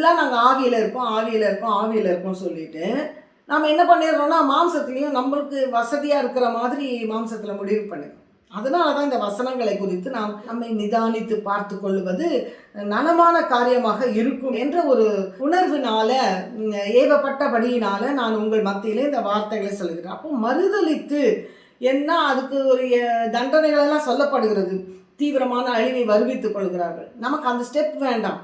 ஃபுல்லாக நாங்கள் ஆவியில் இருக்கோம் ஆவியில் இருக்கோம் ஆவியில் இருக்கோம் சொல்லிட்டு நம்ம என்ன பண்ணிடுறோம்னா மாம்சத்துலேயும் நம்மளுக்கு வசதியாக இருக்கிற மாதிரி மாம்சத்தில் முடிவு பண்ணிடுறோம். அதனால தான் இந்த வசனங்களை குறித்து நாம் நம்மை நிதானித்து பார்த்து கொள்வது நலமான காரியமாக இருக்கும் என்ற ஒரு உணர்வினால ஏவப்பட்டபடியினால நான் உங்கள் மத்தியிலே இந்த வார்த்தைகளை சொல்கிறேன் அப்போ மறுதளித்து என்ன அதுக்கு ஒரு தண்டனைகளெல்லாம் சொல்லப்படுகிறது. தீவிரமான அழிவை வருவித்துக் கொள்கிறார்கள். நமக்கு அந்த ஸ்டெப் வேண்டாம்.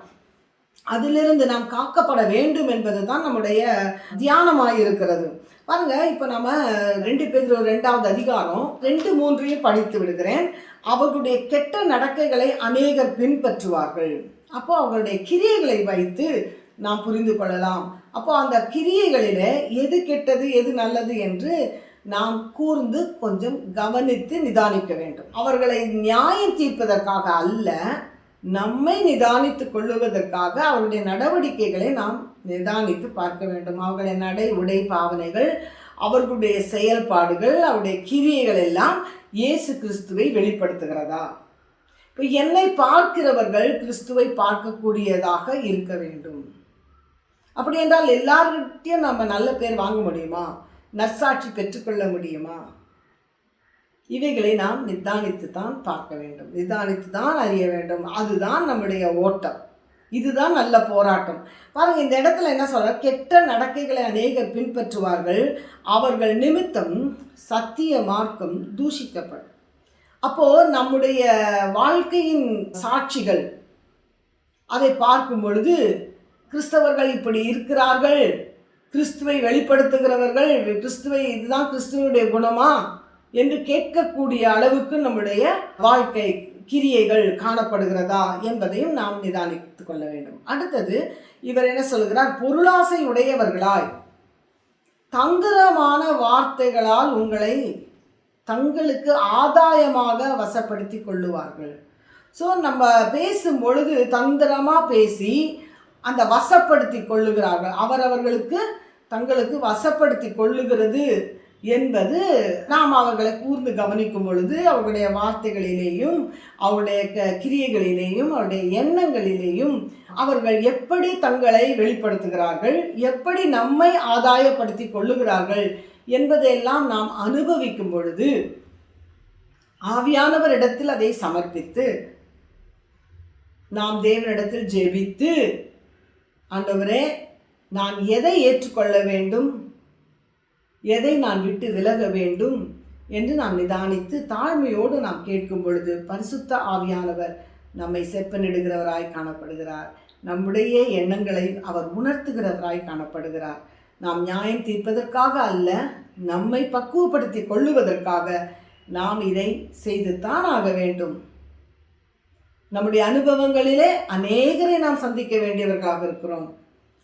அதிலிருந்து நாம் காக்கப்பட வேண்டும் என்பது தான் நம்முடைய தியானமாக இருக்கிறது பாருங்க இப்போ நம்ம ரெண்டு பேர் ரெண்டாவது அதிகாரம் ரெண்டு மூன்றையும் படித்து விடுகிறேன். அவர்களுடைய கெட்ட நடக்கைகளை அநேகர் பின்பற்றுவார்கள். அப்போ அவர்களுடைய கிரியைகளை வைத்து நாம் புரிந்து கொள்ளலாம். அப்போ அந்த கிரியைகளில் எது கெட்டது எது நல்லது என்று நாம் கூர்ந்து கொஞ்சம் கவனித்து நிதானிக்க வேண்டும். அவர்களை நியாயம் தீர்ப்பதற்காக அல்ல நம்மை நிதானித்துக் கொள்ளுவதற்காக அவருடைய நடவடிக்கைகளை நாம் நிதானித்து பார்க்க வேண்டும். அவர்களுடைய நடை உடை பாவனைகள் அவர்களுடைய செயல்பாடுகள் அவருடைய கிரியைகள் எல்லாம் இயேசு கிறிஸ்துவை வெளிப்படுத்துகிறதா? இப்போ என்னை பார்க்கிறவர்கள் கிறிஸ்துவை பார்க்கக்கூடியதாக இருக்க வேண்டும். அப்படி என்றால் எல்லார்கிட்டையும் நம்ம நல்ல பேர் வாங்க முடியுமா? நற்சாட்சி பெற்றுக்கொள்ள முடியுமா? இவைகளை நாம் நிதானித்து தான் பார்க்க வேண்டும். நிதானித்து தான் அறிய வேண்டும். அதுதான் நம்முடைய ஓட்டம். இதுதான் நல்ல போராட்டம். பாருங்க இந்த இடத்துல என்ன சொல்ற? கெட்ட நடக்கைகளை அநேகர் பின்பற்றுவார்கள். அவர்கள் நிமித்தம் சத்திய மார்க்கம் தூஷிக்கப்படும். அப்போ நம்முடைய வாழ்க்கையின் சாட்சிகள் அதை பார்க்கும் பொழுது கிறிஸ்தவர்கள் இப்படி இருக்கிறார்கள். கிறிஸ்துவை வெளிப்படுத்துகிறவர்கள் கிறிஸ்துவை இதுதான் கிறிஸ்துவனுடைய குணமா? என்று கேட்கக்கூடிய அளவுக்கு நம்முடைய வாழ்க்கை கிரியைகள் காணப்படுகிறதா என்பதையும் நாம் நிதானித்து கொள்ள வேண்டும். அடுத்தது இவர் என்ன சொல்கிறார்? பொருளாசை உடையவர்களாய். தந்திரமான வார்த்தைகளால் உங்களை தங்களுக்கு ஆதாயமாக வசப்படுத்தி கொள்ளுவார்கள். ஸோ நம்ம பேசும் பொழுது தந்திரமாக பேசி அந்த வசப்படுத்தி கொள்ளுகிறார்கள். அவரவர்களுக்கு தங்களுக்கு வசப்படுத்தி கொள்ளுகிறது என்பது நாம் அவர்களை கூர்ந்து கவனிக்கும் பொழுது அவருடைய வார்த்தைகளிலேயும் அவருடைய க கிரியைகளிலேயும் அவருடைய எண்ணங்களிலேயும் அவர்கள் எப்படி தங்களை வெளிப்படுத்துகிறார்கள் எப்படி நம்மை ஆதாயப்படுத்தி கொள்ளுகிறார்கள் என்பதையெல்லாம் நாம் அனுபவிக்கும் பொழுது ஆவியானவரிடத்தில் அதை சமர்ப்பித்து நாம் தேவனிடத்தில் ஜெபித்து ஆண்டவரே நான் எதை ஏற்றுக்கொள்ள வேண்டும்? எதை நான் விட்டு விலக வேண்டும் என்று நாம் நிதானித்து தாழ்மையோடு நாம் கேட்கும் பொழுது பரிசுத்த ஆவியானவர் நம்மை செப்பனிடுகிறவராய் காணப்படுகிறார். நம்முடைய எண்ணங்களை அவர் உணர்த்துகிறவராய் காணப்படுகிறார். நாம் நியாயம் தீர்ப்பதற்காக அல்ல நம்மை பக்குவப்படுத்தி கொள்ளுவதற்காக நாம் இதை செய்துத்தான் ஆக வேண்டும். நம்முடைய அனுபவங்களிலே அநேகரை நாம் சந்திக்க வேண்டியவர்களாக இருக்கிறோம்.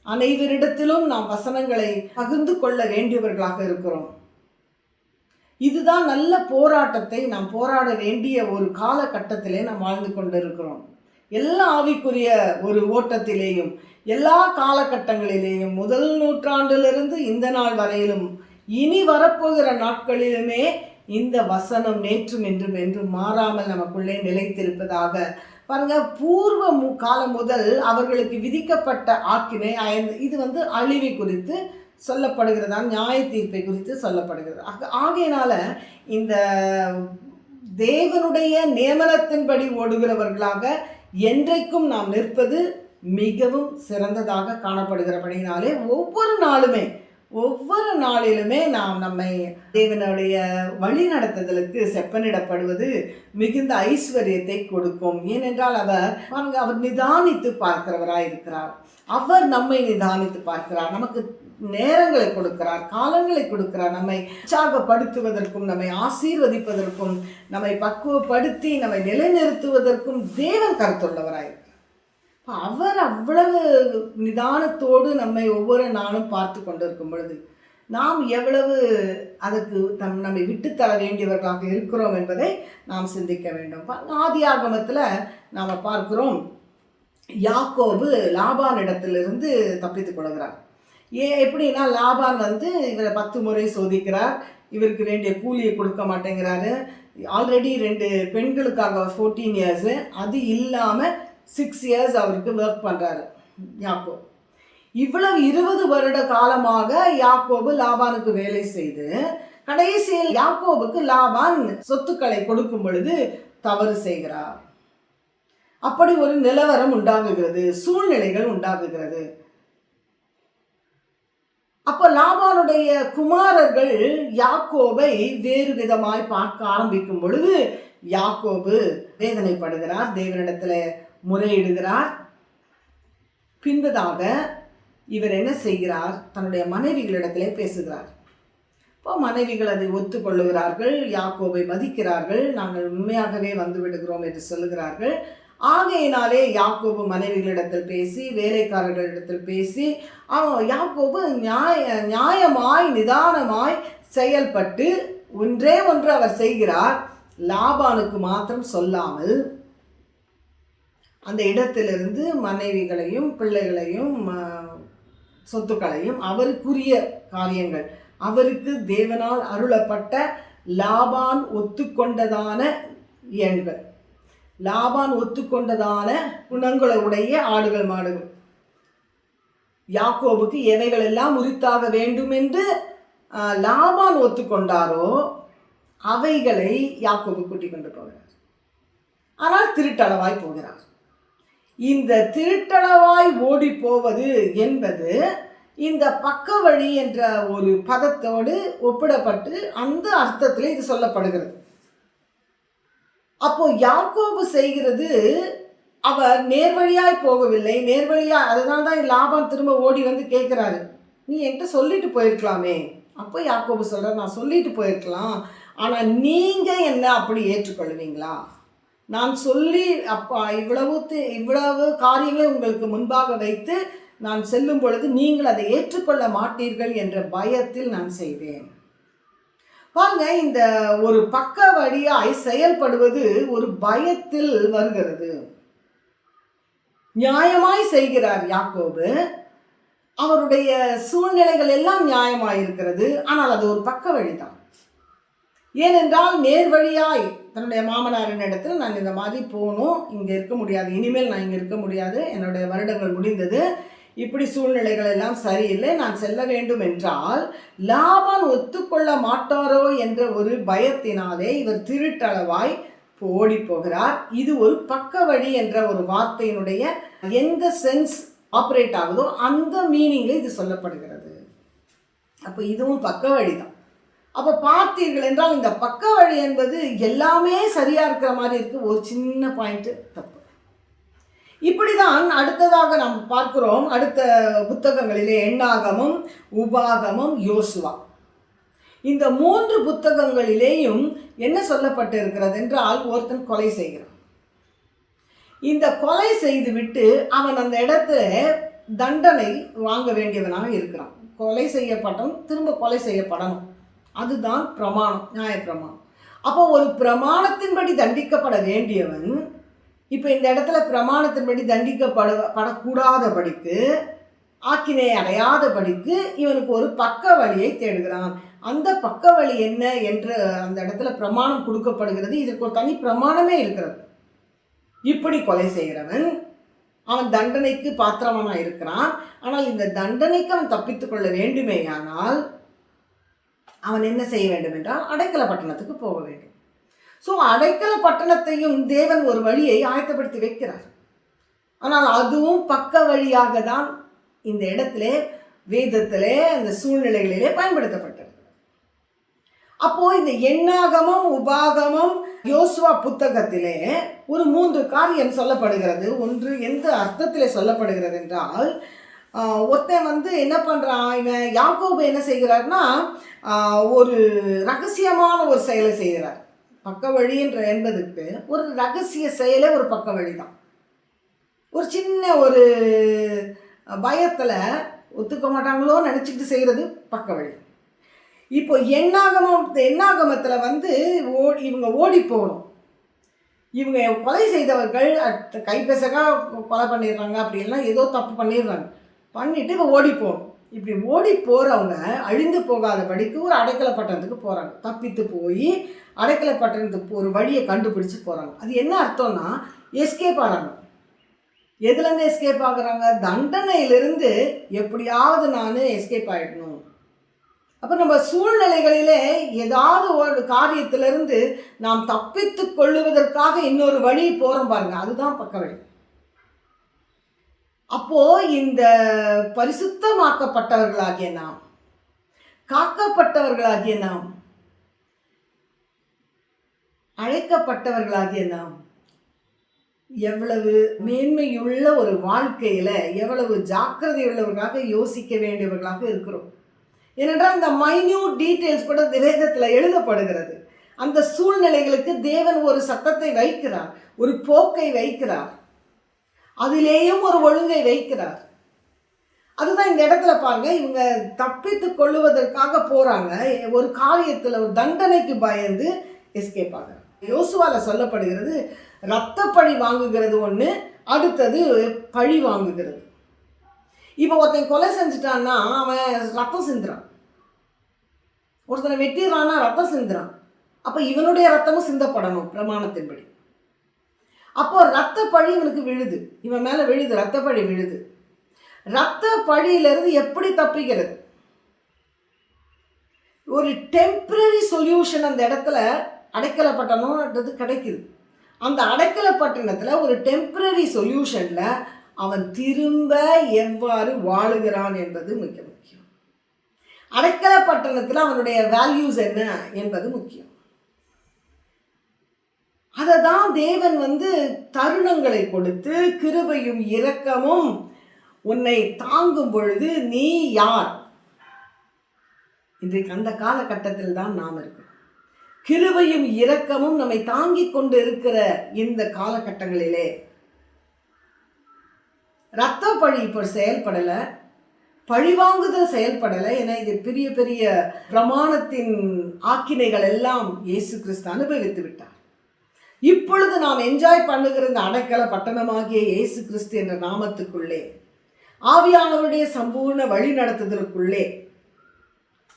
அனைவரிடத்திலும் நாம் வசனங்களை பகிர்ந்து கொள்ள வேண்டியவர்களாக இருக்கிறோம். இதுதான் நல்ல போராட்டத்தை நாம் போராட வேண்டிய ஒரு காலகட்டத்திலே நாம் வாழ்ந்து கொண்டிருக்கிறோம். எல்லா ஆவிக்குரிய ஒரு ஓட்டத்திலேயும் எல்லா காலகட்டங்களிலேயும் முதல் நூற்றாண்டிலிருந்து இந்த நாள் வரையிலும் இனி வரப்போகிற நாட்களிலுமே இந்த வசனம் நேற்றும் என்றும் என்றும் மாறாமல் நமக்குள்ளே நிலைத்திருப்பதாக பாருங்க பூர்வ மு காலம் முதல் அவர்களுக்கு விதிக்கப்பட்ட ஆக்கினை அயந்து இது வந்து அழிவை குறித்து சொல்லப்படுகிறதா நியாய தீர்ப்பை குறித்து சொல்லப்படுகிறது. ஆக ஆகையினால இந்த தேவனுடைய நியமனத்தின்படி ஓடுகிறவர்களாக என்றைக்கும் நாம் நிற்பது மிகவும் சிறந்ததாக காணப்படுகிறபடினாலே ஒவ்வொரு நாளுமே ஒவ்வொரு நாளிலுமே நாம் நம்மை தேவனுடைய வழி நடத்துதலுக்கு செப்பனிடப்படுவது மிகுந்த ஐஸ்வர்யத்தை கொடுக்கும். ஏனென்றால் அவர் அவர் நிதானித்து பார்க்கிறவராக இருக்கிறார். அவர் நம்மை நிதானித்து பார்க்கிறார். நமக்கு நேரங்களை கொடுக்கிறார் காலங்களை கொடுக்கிறார். நம்மை உற்சாகப்படுத்துவதற்கும் நம்மை ஆசீர்வதிப்பதற்கும் நம்மை பக்குவப்படுத்தி நம்மை நிலைநிறுத்துவதற்கும் தேவன் கருத்துள்ளவராய் இருக்கிறார். அவர் அவ்வளவு நிதானத்தோடு நம்மை ஒவ்வொரு நாளும் பார்த்து கொண்டிருக்கும் பொழுது நாம் எவ்வளவு அதற்கு தம் நம்மை விட்டுத்தர வேண்டியவர்களாக இருக்கிறோம் என்பதை நாம் சிந்திக்க வேண்டும். ஆதி ஆகமத்தில் நாம் பார்க்கிறோம் யாக்கோபு லாபான் இடத்திலிருந்து தப்பித்துக் கொள்கிறார். ஏன் எப்படின்னா லாபான் வந்து இவரை பத்து முறை சோதிக்கிறார் இவருக்கு வேண்டிய கூலியை கொடுக்க மாட்டேங்கிறாரு. ஆல்ரெடி ரெண்டு பெண்களுக்காக ஃபோர்டீன் இயர்ஸு அது இல்லாமல் சிக்ஸ் இயர்ஸ் அவருக்கு ஒர்க் பண்ணுறாரு யாக்கோபு. இவ்வளவு இருபது வருட காலமாக யாக்கோபு லாபானுக்கு வேலை செய்து கடைசியில் யாக்கோபுக்கு லாபான் சொத்துக்களை கொடுக்கும் பொழுது தவறு செய்கிறார். அப்படி ஒரு நிலவரம் உண்டாகுகிறது சூழ்நிலைகள் உண்டாகுகிறது. அப்போ லாபானுடைய குமாரர்கள் யாக்கோபை வேறு விதமாய் பார்க்க ஆரம்பிக்கும் பொழுது யாக்கோபு வேதனைப்படுகிறார். தேவனிடத்துல முறையிடுகிறார். பின்பதாக இவர் என்ன செய்கிறார்? தன்னுடைய மனைவிகளிடத்திலே பேசுகிறார். இப்போ மனைவிகள் அதை ஒத்துக்கொள்ளுகிறார்கள். யாக்கோவை மதிக்கிறார்கள். நாங்கள் உண்மையாகவே வந்து விடுகிறோம் என்று சொல்லுகிறார்கள். ஆகையினாலே யாக்கோபு மனைவிகளிடத்தில் பேசி வேலைக்காரர்களிடத்தில் பேசி அவன் யாக்கோபு நியாய நியாயமாய் நிதானமாய் செயல்பட்டு ஒன்றே ஒன்று அவர் செய்கிறார். லாபானுக்கு மாத்திரம் சொல்லாமல் அந்த இடத்திலிருந்து மனைவிகளையும் பிள்ளைகளையும் சொத்துக்களையும் அவருக்குரிய காரியங்கள். அவருக்கு தேவனால் அருளப்பட்ட லாபான் ஒத்துக்கொண்டதான எண்கள். லாபான் ஒத்துக்கொண்டதான குணங்களை உடைய ஆடுகள் மாடுகள். யாக்கோபுக்கு எவைகள் எல்லாம் உரித்தாக வேண்டும் என்று லாபான் ஒத்துக்கொண்டாரோ அவைகளை யாக்கோபு கூட்டிக் கொண்டு போகிறார். ஆனால் திருட்டளவாய் போகிறார். இந்த திருட்டளவாய் ஓடி போவது என்பது இந்த பக்க வழி என்ற ஒரு பதத்தோடு ஒப்பிடப்பட்டு அந்த அர்த்தத்தில் இது சொல்லப்படுகிறது. அப்போ யாக்கோபு செய்கிறது அவர் நேர்வழியாய் போகவில்லை. நேர்வழியாய் அதனால தான் லாபம் திரும்ப ஓடி வந்து கேட்குறாரு. நீ என்கிட்ட சொல்லிட்டு போயிருக்கலாமே. அப்போ யாக்கோபு சொல்கிறார் நான் சொல்லிட்டு போயிருக்கலாம். ஆனால் நீங்கள் என்ன அப்படி ஏற்றுக்கொள்வீங்களா? நான் சொல்லி அப்பா இவ்வளவு இவ்வளவு காரியங்களை உங்களுக்கு முன்பாக வைத்து நான் செல்லும் பொழுது நீங்கள் அதை ஏற்றுக்கொள்ள மாட்டீர்கள் என்ற பயத்தில் நான் செய்தேன். பாருங்க இந்த ஒரு பக்க வழியாய் செயல்படுவது ஒரு பயத்தில் வருகிறது. நியாயமாய் செய்கிறார் யாக்கோபு. அவருடைய சூழ்நிலைகள் எல்லாம் நியாயமாய் இருக்கிறது. ஆனால் அது ஒரு பக்க வழிதான். ஏனென்றால் நேர் வழியாய் தன்னுடைய மாமனாரின் இடத்துல நான் இந்த மாதிரி போகணும் இங்கே இருக்க முடியாது இனிமேல் நான் இங்கே இருக்க முடியாது என்னுடைய வருடங்கள் முடிந்தது இப்படி சூழ்நிலைகள் எல்லாம் சரியில்லை நான் செல்ல வேண்டும் என்றால் லாபன் ஒத்துக்கொள்ள மாட்டாரோ என்ற ஒரு பயத்தினாலே இவர் திருட்டளவாய் ஓடி போகிறார். இது ஒரு பக்க வழி என்ற ஒரு வார்த்தையினுடைய எந்த சென்ஸ் ஆப்ரேட் ஆகுதோ அந்த மீனிங்கில் இது சொல்லப்படுகிறது. அப்போ இதுவும் பக்க வழி தான் அப்போ பார்த்தீர்கள் என்றால் இந்த பக்க வழி என்பது எல்லாமே சரியாக இருக்கிற மாதிரி இருக்குது ஒரு சின்ன பாயிண்ட்டு தப்பு. இப்படிதான் அடுத்ததாக நாம் பார்க்கிறோம். அடுத்த புத்தகங்களிலே எண்ணாகமும் உபாகமும் யோசுவா. இந்த மூன்று புத்தகங்களிலேயும் என்ன சொல்லப்பட்டு இருக்கிறது என்றால் ஒருத்தன் கொலை செய்கிறான். இந்த கொலை செய்துவிட்டு அவன் அந்த இடத்துல தண்டனை வாங்க வேண்டியவனாக இருக்கிறான். கொலை செய்யப்பட்டவன் திரும்ப கொலை செய்யப்படணும். அதுதான் பிரமாணம் நியாய பிரமாணம். அப்போ ஒரு பிரமாணத்தின்படி தண்டிக்கப்பட வேண்டியவன் இப்போ இந்த இடத்துல பிரமாணத்தின்படி தண்டிக்கப்பட படக்கூடாதபடிக்கு ஆக்கினை அடையாதபடிக்கு இவனுக்கு ஒரு பக்க வழியை தேடுகிறான். அந்த பக்க வழி என்ன என்று அந்த இடத்துல பிரமாணம் கொடுக்கப்படுகிறது. இதற்கு ஒரு தனி பிரமாணமே இருக்கிறது. இப்படி கொலை செய்கிறவன் அவன் தண்டனைக்கு பாத்திரமானா இருக்கிறான். ஆனால் இந்த தண்டனைக்கு அவன் தப்பித்துக் கொள்ள வேண்டுமேயானால் அவன் என்ன செய்ய வேண்டும் என்றால் அடைக்கல பட்டணத்துக்கு போக வேண்டும். ஸோ அடைக்கல பட்டணத்தையும் தேவன் ஒரு வழியை ஆயத்தப்படுத்தி வைக்கிறார். ஆனால் அதுவும் பக்க வழியாக தான் இந்த இடத்திலே வேதத்திலே அந்த சூழ்நிலைகளிலே பயன்படுத்தப்பட்டது. அப்போ இந்த எண்ணாகமும் உபாகமும் யோசுவா புத்தகத்திலே ஒரு மூன்று காரியம் சொல்லப்படுகிறது. ஒன்று எந்த அர்த்தத்திலே சொல்லப்படுகிறது என்றால் ஒருத்தன் வந்து என்ன பண்ணுறான் இவன் யாக்கோபு என்ன செய்கிறார்னா ஒரு ரகசியமான ஒரு செயலை செய்கிறார். பக்க வழி என்ற என்பதுக்கு ஒரு ரகசிய செயலே ஒரு பக்க வழி தான் ஒரு சின்ன ஒரு பயத்தில் ஒத்துக்க மாட்டாங்களோ நினச்சிக்கிட்டு செய்கிறது பக்க வழி. இப்போ எண்ணாகமம் எண்ணாகமத்தில் வந்து ஓ இவங்க ஓடி போகணும். இவங்க கொலை செய்தவர்கள் அட்- கொலை பண்ணிடுறாங்க அப்படின்னா ஏதோ தப்பு பண்ணிடுறாங்க. பண்ணிவிட்டு இப்போ ஓடி போகணும் இப்படி ஓடி போகிறவங்க அழிந்து போகாத படிக்கு ஒரு அடைக்கல பட்டணத்துக்கு போகிறாங்க தப்பித்து போய் அடைக்கல பட்டணத்துக்கு ஒரு வழியை கண்டுபிடிச்சு போகிறாங்க அது என்ன அர்த்தம்னா எஸ்கேப் ஆகிறாங்க எதுலேருந்து எஸ்கேப் ஆகுறாங்க? தண்டனையிலிருந்து எப்படியாவது நான் எஸ்கேப் ஆகிடணும் அப்போ நம்ம சூழ்நிலைகளிலே ஏதாவது ஒரு காரியத்திலிருந்து நாம் தப்பித்து கொள்ளுவதற்காக இன்னொரு வழி போகிறோம் பாருங்கள் அதுதான் பக்க வழி அப்போ இந்த பரிசுத்தமாக்கப்பட்டவர்களாகிய நாம் காக்கப்பட்டவர்களாகிய நாம் அழைக்கப்பட்டவர்களாகிய நாம் எவ்வளவு மேன்மையுள்ள ஒரு வாழ்க்கையில் எவ்வளவு ஜாக்கிரதை உள்ளவர்களாக யோசிக்க வேண்டியவர்களாக இருக்கிறோம். ஏனென்றால் இந்த மைன்யூட் டீட்டெயில்ஸ் கூட வேதத்தில் எழுதப்படுகிறது. அந்த சூழ்நிலைகளுக்கு தேவன் ஒரு சத்தத்தை வைக்கிறார் ஒரு போக்கை வைக்கிறார். அதிலேயும் ஒரு ஒழுங்கை வைக்கிறார். அதுதான் இந்த இடத்துல பாருங்க இவங்க தப்பித்து கொள்ளுவதற்காக போறாங்க. ஒரு காரியத்தில் ஒரு தண்டனைக்கு பயந்து எஸ்கேப் ஆகிறாங்க. யோசுவால சொல்லப்படுகிறது ரத்த பழி வாங்குகிறது ஒன்று அடுத்தது பழி வாங்குகிறது. இப்போ ஒருத்தன் கொலை செஞ்சுட்டான்னா அவன் ரத்தம் சிந்துறான். ஒருத்தனை வெட்டிடுறான்னா ரத்தம் சிந்துறான். அப்போ இவனுடைய ரத்தமும் சிந்தப்படணும் பிரமாணத்தின்படி. அப்போ ரத்த பழி இவனுக்கு விழுது. இவன் மேலே விழுது ரத்த பழி விழுது. ரத்த பழியிலிருந்து எப்படி தப்பிக்கிறது? ஒரு டெம்பரரி சொல்யூஷன் அந்த இடத்துல அடைக்கலை அடைக்கலப்பட்டணுன்றது கிடைக்குது. அந்த அடைக்கலப்பட்டணத்தில் ஒரு டெம்பரரி சொல்யூஷனில் அவன் திரும்ப எவ்வாறு வாழுகிறான் என்பது மிக முக்கியம். அடைக்கலை பட்டணத்தில் அவனுடைய வேல்யூஸ் என்ன என்பது முக்கியம். அதை தான் தேவன் வந்து தருணங்களை கொடுத்து கிருபையும் இரக்கமும் உன்னை தாங்கும் பொழுது நீ யார்? இன்றைக்கு அந்த காலகட்டத்தில் தான் நாம் இருக்கிறோம். கிருபையும் இரக்கமும் நம்மை தாங்கிக் கொண்டு இருக்கிற இந்த காலகட்டங்களிலே ரத்த பழி இப்போ செயல்படலை பழிவாங்குதல் செயல்படலை ஏன்னா இது பெரிய பெரிய பிரமாணத்தின் ஆக்கினைகள் எல்லாம் இயேசு கிறிஸ்து அனுபவித்து விட்டார். இப்பொழுது நாம் என்ஜாய் பண்ணுகிற இந்த அடைக்கல பட்டணமாகிய இயேசு கிறிஸ்து என்ற நாமத்துக்குள்ளே ஆவியானவருடைய சம்பூர்ண வழி நடத்துதலுக்குள்ளே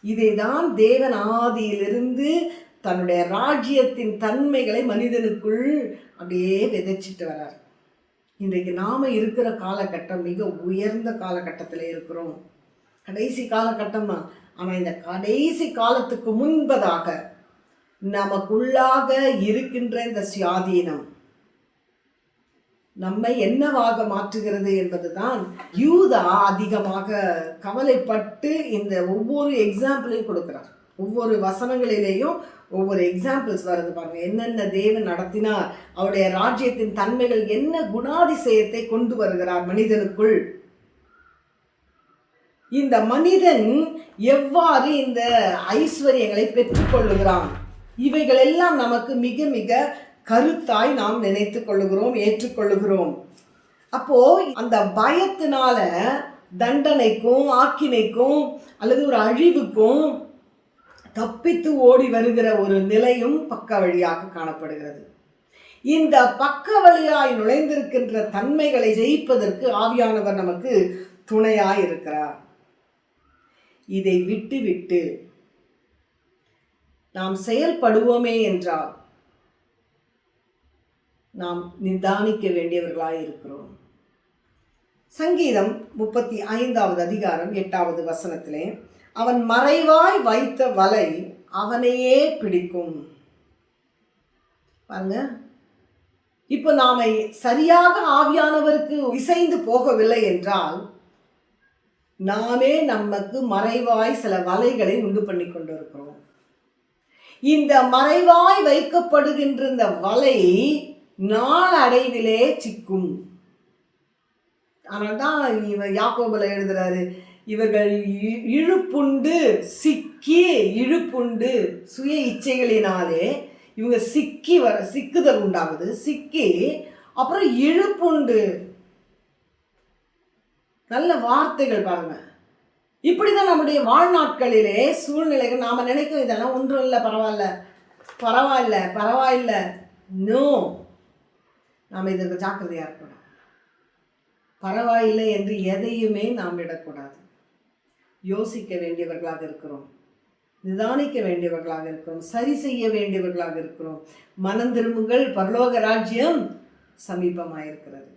இதைதான் தேவன் ஆதியிலிருந்து தன்னுடைய ராஜ்யத்தின் தன்மைகளை மனிதனுக்குள் அப்படியே விதைச்சிட்டு வரார். இன்றைக்கு நாம் இருக்கிற காலகட்டம் மிக உயர்ந்த காலகட்டத்தில் இருக்கிறோம். கடைசி காலகட்டம்? தான் ஆனால் இந்த கடைசி காலத்துக்கு முன்பதாக நமக்குள்ளாக இருக்கின்ற இந்த சுயாதீனம் நம்மை என்னவாக மாற்றுகிறது என்பதுதான் யூதா அதிகமாக கவலைப்பட்டு இந்த ஒவ்வொரு எக்ஸாம்பிளையும் கொடுக்கிறார். ஒவ்வொரு வசனங்களிலேயும் ஒவ்வொரு எக்ஸாம்பிள்ஸ் வருது பாருங்க. என்னென்ன தேவன் நடத்தினார் அவருடைய ராஜ்யத்தின் தன்மைகள் என்ன குணாதிசயத்தை கொண்டு வருகிறார் மனிதனுக்குள். இந்த மனிதன் எவ்வாறு இந்த ஐஸ்வர்யங்களை பெற்றுக்கொள்ளுகிறான்? இவைகள் எல்லாம் நமக்கு மிக மிக கருத்தாய் நாம் நினைத்து கொள்ளுகிறோம் ஏற்றுக்கொள்ளுகிறோம். அப்போ அந்த பயத்தினால தண்டனைக்கும் ஆக்கினைக்கும் அல்லது ஒரு அழிவுக்கும் தப்பித்து ஓடி வருகிற ஒரு நிலையும் பக்க வழியாக காணப்படுகிறது. இந்த பக்க வழியாய் நுழைந்திருக்கின்ற தன்மைகளை ஜெயிப்பதற்கு ஆவியானவர் நமக்கு துணையாய் இருக்கிறார். இதை விட்டு விட்டு நாம் செயல்படுவோமே என்றால் நாம் நிதானிக்க வேண்டியவர்களாய் இருக்கிறோம். சங்கீதம் முப்பத்தி ஐந்தாவது அதிகாரம் எட்டாவது வசனத்திலே அவன் மறைவாய் வைத்த வலை அவனையே பிடிக்கும். பாருங்க. இப்போ நாம சரியாக ஆவியானவருக்கு இசைந்து போகவில்லை என்றால் நாமே நமக்கு மறைவாய் சில வலைகளை உண்டு பண்ணி கொண்டிருக்கிறோம் இந்த மறைவாய் வைக்கப்படுகின்ற இந்த வலை நாளடைவிலே சிக்கும். ஆனால் தான் இவன் யாக்கோபில் எழுதுறாரு இவர்கள் இ- இழுப்புண்டு சிக்கி இழுப்புண்டு சுய இச்சைகளினாலே இவங்க சிக்கி வர சிக்குதல் உண்டாகுது. சிக்கி அப்புறம் இழுப்புண்டு. நல்ல வார்த்தைகள் பாருங்கள் இப்படி தான் நம்முடைய வாழ்நாட்களிலே சூழ்நிலைகள் நாம் நினைக்கும் இதெல்லாம் ஒன்றும் இல்லை பரவாயில்ல பரவாயில்ல பரவாயில்ல. நோ நாம் இதற்கு ஜாக்கிரதையாக இருக்கணும். பரவாயில்லை என்று எதையுமே நாம் விடக்கூடாது. யோசிக்க வேண்டியவர்களாக இருக்கிறோம். நிதானிக்க வேண்டியவர்களாக இருக்கிறோம். சரி செய்ய வேண்டியவர்களாக இருக்கிறோம். மனம் திரும்புங்கள். பரலோக ராஜ்யம் சமீபமாயிருக்கிறது.